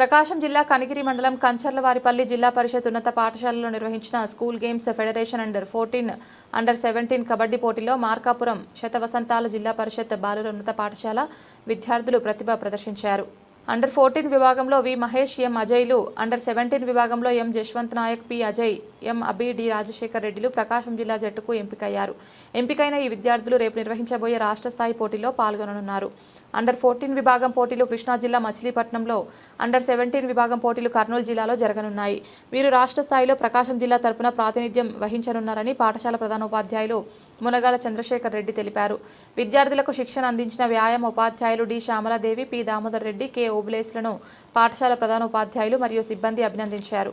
ప్రకాశం జిల్లా కనిగిరి మండలం కంచర్లవారిపల్లి జిల్లా పరిషత్ ఉన్నత పాఠశాలలో నిర్వహించిన school games federation under fourteen under seventeen kabaddi పోటీలో మార్కాపురం శతవసంతాల జిల్లా పరిషత్ బాలుర ఉన్నత పాఠశాల విద్యార్థులు ప్రతిభ ప్రదర్శించారు. అండర్ ఫోర్టీన్ విభాగంలో వి మహేష్ ఎం అజయ్లు. అండర్ సెవెంటీన్ విభాగంలో M Jaswanth Nayak P Ajay M Abhi D Rajasekhar రెడ్డిలు ప్రకాశం జిల్లా జట్టుకు ఎంపికయ్యారు. ఎంపికైన ఈ విద్యార్థులు రేపు నిర్వహించబోయే రాష్ట్ర స్థాయి పోటీలో పాల్గొననున్నారు. అండర్ ఫోర్టీన్ విభాగం పోటీలు కృష్ణా జిల్లా మచిలీపట్నంలో అండర్ సెవెంటీన్ విభాగం పోటీలు కర్నూలు జిల్లాలో జరగనున్నాయి. వీరు రాష్ట్ర స్థాయిలో ప్రకాశం జిల్లా తరపున ప్రాతినిధ్యం వహించనున్నారని పాఠశాల ప్రధానోపాధ్యాయులు మునగాల చంద్రశేఖర్ రెడ్డి తెలిపారు. విద్యార్థులకు శిక్షణ అందించిన వ్యాయామ ఉపాధ్యాయులు D. Shyamaladevi P. Damodar Reddy K. ఓబులేస్లను పాఠశాల ప్రధానోపాధ్యాయులు మరియు సిబ్బంది అభినందించారు.